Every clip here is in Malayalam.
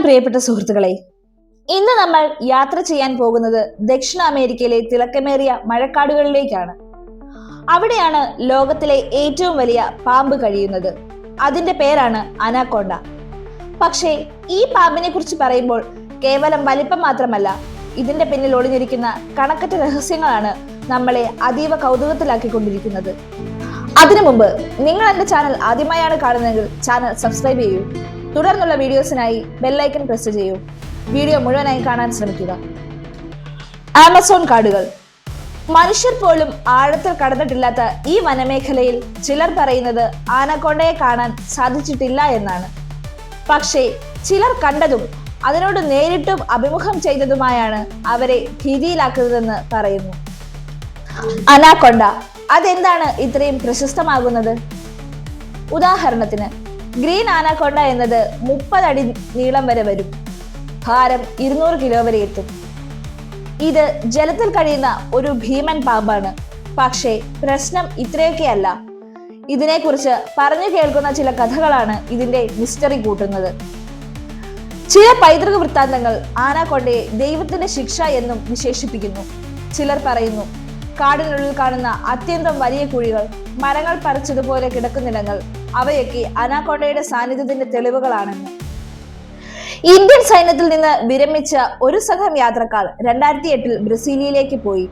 നമസ്കാരം പ്രിയപ്പെട്ട സുഹൃത്തുക്കളെ ഇന്ന് നമ്മൾ യാത്ര ചെയ്യാൻ പോകുന്നത് ദക്ഷിണ അമേരിക്കയിലെ തിളക്കമേറിയ മഴക്കാടുകളിലേക്കാണ്. അവിടെയാണ് ലോകത്തിലെ ഏറ്റവും വലിയ പാമ്പ് കഴിയുന്നത്. അതിന്റെ പേരാണ് അനാക്കോണ്ട. പക്ഷേ ഈ പാമ്പിനെ കുറിച്ച് പറയുമ്പോൾ കേവലം വലിപ്പം മാത്രമല്ല ഇതിന്റെ പിന്നിൽ ഒളിഞ്ഞിരിക്കുന്ന കണക്കറ്റ രഹസ്യങ്ങളാണ് നമ്മളെ അതീവ കൗതുകത്തിലാക്കിക്കൊണ്ടിരിക്കുന്നത്. അതിനു മുമ്പ് നിങ്ങൾ എന്റെ ചാനൽ ആദ്യമായാണ് കാണുന്നതെങ്കിൽ ചാനൽ സബ്സ്ക്രൈബ് ചെയ്യൂ. തുടർന്നുള്ള വീഡിയോസിനായി ബെല്ലൈക്കൺ പ്രസ് ചെയ്യൂ. വീഡിയോ മുഴുവനായി കാണാൻ ശ്രമിക്കുക. ആമസോൺ കാടുകൾ മനുഷ്യർ പോലും ആഴത്തിൽ കടന്നിട്ടില്ലാത്ത ഈ വനമേഖലയിൽ ചിലർ പറയുന്നത് ആനക്കൊണ്ടയെ കാണാൻ സാധിച്ചിട്ടില്ല എന്നാണ്. പക്ഷേ ചിലർ കണ്ടതും അതിനോട് നേരിട്ടും അഭിമുഖം ചെയ്തതുമായാണ് അവരെ ഭീതിയിലാക്കുന്നതെന്ന് പറയുന്നു. അനാക്കൊണ്ട അതെന്താണ് ഇത്രയും പ്രശസ്തമാകുന്നത്? ഉദാഹരണത്തിന് ഗ്രീൻ ആനാക്കൊണ്ട എന്നത് മുപ്പതടി നീളം വരെ വരും. ഭാരം ഇരുന്നൂറ് കിലോ വരെ എത്തും. ഇത് ജലത്തിൽ കഴിയുന്ന ഒരു ഭീമൻ പാമ്പാണ്. പക്ഷേ പ്രശ്നം ഇത്രയൊക്കെയല്ല ഇതിനെക്കുറിച്ച് പറഞ്ഞു കേൾക്കുന്ന ചില കഥകളാണ് ഇതിന്റെ മിസ്റ്ററി കൂട്ടുന്നത്. ചില പൈതൃക വൃത്താന്തങ്ങൾ ആനാക്കൊണ്ടയെ ദൈവത്തിന്റെ ശിക്ഷ എന്നും വിശേഷിപ്പിക്കുന്നു. ചിലർ പറയുന്നു കാടിനുള്ളിൽ കാണുന്ന അത്യന്തം വലിയ കുഴികൾ മരങ്ങൾ പറിച്ചതുപോലെ കിടക്കുന്നിടങ്ങൾ അവയൊക്കെ അനാക്കോണ്ടയുടെ സാന്നിധ്യത്തിന്റെ തെളിവുകളാണെന്ന് ഇന്ത്യൻ സൈന്യത്തിൽ നിന്ന് വിരമിച്ച ഒരു സംഘം യാത്രക്കാർ രണ്ടായിരത്തി എട്ടിൽ ബ്രസീലിയയിലേക്ക് പോയി.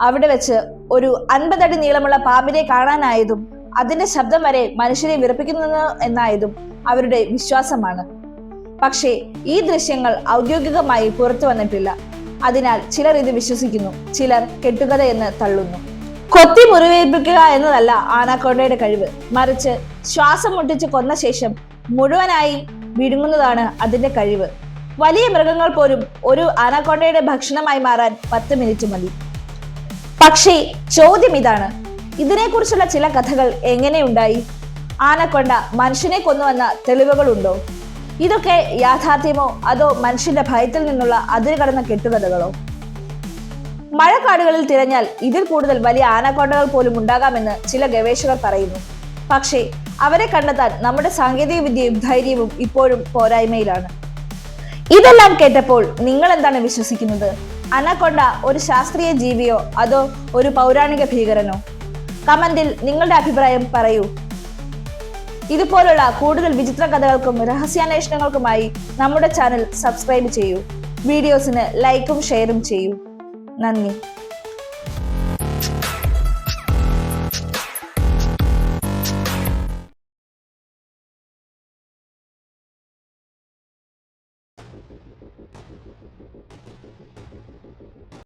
അവിടെ വെച്ച് ഒരു അൻപതടി നീളമുള്ള പാമ്പിനെ കാണാനായതും അതിന്റെ ശബ്ദം വരെ മനുഷ്യരെ വിറപ്പിക്കുന്നു എന്നായതും അവരുടെ വിശ്വാസമാണ്. പക്ഷേ ഈ ദൃശ്യങ്ങൾ ഔദ്യോഗികമായി പുറത്തു വന്നിട്ടില്ല. അതിനാൽ ചിലർ ഇത് വിശ്വസിക്കുന്നു ചിലർ കെട്ടുകഥ എന്ന് തള്ളുന്നു. കൊത്തി മുറിവേൽപ്പിക്കുക എന്നതല്ല ആനാക്കോണ്ടയുടെ കഴിവ്. മറിച്ച് ശ്വാസം മുട്ടിച്ച് കൊന്ന ശേഷം മുഴുവനായി വിഴുങ്ങുന്നതാണ് അതിന്റെ കഴിവ്. വലിയ മൃഗങ്ങൾ പോലും ഒരു ആനാക്കോണ്ടയുടെ ഭക്ഷണമായി മാറാൻ പത്ത് മിനിറ്റ് മതി. പക്ഷേ ചോദ്യം ഇതാണ്. ഇതിനെക്കുറിച്ചുള്ള ചില കഥകൾ എങ്ങനെയുണ്ടായി ആനക്കൊണ്ട മനുഷ്യനെ കൊന്നുവന്ന തെളിവുകളുണ്ടോ? ഇതൊക്കെ യാഥാർത്ഥ്യമോ അതോ മനുഷ്യന്റെ ഭയത്തിൽ നിന്നുള്ള അതിരുകടന്ന കെട്ടുകഥകളോ? മഴക്കാടുകളിൽ തിരഞ്ഞാൽ ഇതിൽ കൂടുതൽ വലിയ ആനക്കൊണ്ടകൾ പോലും ഉണ്ടാകാമെന്ന് ചില ഗവേഷകർ പറയുന്നു. പക്ഷേ അവരെ കണ്ടെത്താൻ നമ്മുടെ സാങ്കേതിക വിദ്യയും ധൈര്യവും ഇപ്പോഴും പോരായ്മയിലാണ്. ഇതെല്ലാം കേട്ടപ്പോൾ നിങ്ങൾ എന്താണ് വിശ്വസിക്കുന്നത്? അനക്കൊണ്ട ഒരു ശാസ്ത്രീയ ജീവിയോ അതോ ഒരു പൗരാണിക ഭീകരനോ? കമന്റിൽ നിങ്ങളുടെ അഭിപ്രായം പറയൂ. ഇതുപോലുള്ള കൂടുതൽ വിചിത്ര കഥകൾക്കും രഹസ്യാന്വേഷണങ്ങൾക്കുമായി നമ്മുടെ ചാനൽ സബ്സ്ക്രൈബ് ചെയ്യൂ. വീഡിയോസിന് ലൈക്കും ഷെയറും ചെയ്യൂ. നന്ദി.